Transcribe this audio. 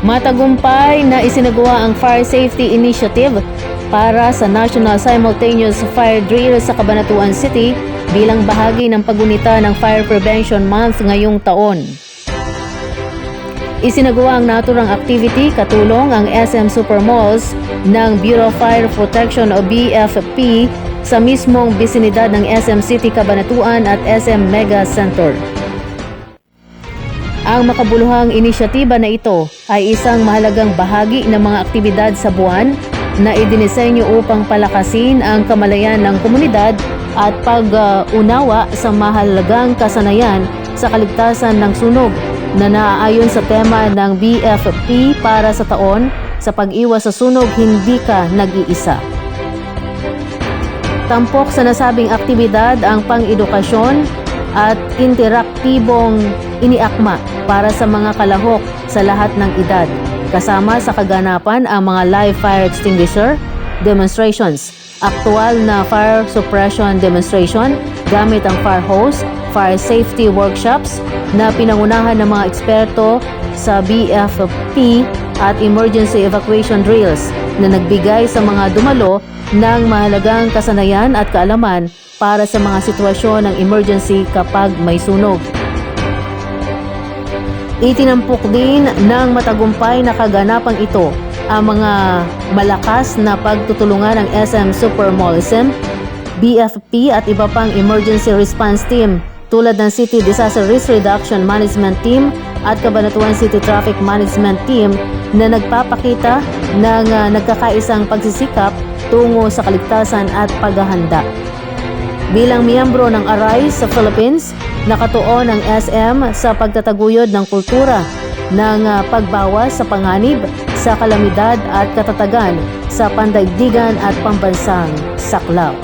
Matagumpay na isinagawa ang Fire Safety Initiative para sa National Simultaneous Fire Drill sa Cabanatuan City bilang bahagi ng pagunita ng Fire Prevention Month ngayong taon. Isinagawa ang naturang activity katulong ang SM Supermalls ng Bureau of Fire Protection o BFP sa mismong bisinidad ng SM City Cabanatuan at SM Mega Center. Ang makabuluhang inisyatiba na ito ay isang mahalagang bahagi ng mga aktibidad sa buwan na idinisenyo upang palakasin ang kamalayan ng komunidad at pag-unawa sa mahalagang kasanayan sa kaligtasan ng sunog na naaayon sa tema ng BFP para sa taon sa pag-iwas sa sunog hindi ka nag-iisa. Tampok sa nasabing aktibidad ang pang-edukasyon at interaktibong iniakma para sa mga kalahok sa lahat ng edad, kasama sa kaganapan ang mga live fire extinguisher demonstrations, aktual na fire suppression demonstration gamit ang fire hose, fire safety workshops na pinangunahan ng mga eksperto sa BFP at emergency evacuation drills na nagbigay sa mga dumalo ng mahalagang kasanayan at kaalaman para sa mga sitwasyon ng emergency kapag may sunog. Itinampok din ng matagumpay na kaganapang ito ang mga malakas na pagtutulungan ng SM Supermallism, BFP at iba pang emergency response team tulad ng City Disaster Risk Reduction Management Team at Cabanatuan City Traffic Management Team na nagpapakita ng uh, nagkakaisang pagsisikap tungo sa kaligtasan at paghahanda. Bilang miyembro ng Arise sa Philippines, nakatuon ang SM sa pagtataguyod ng kultura ng uh, pagbawas sa panganib, sa kalamidad at katatagan sa pandaigdigan at pambansang saklaw.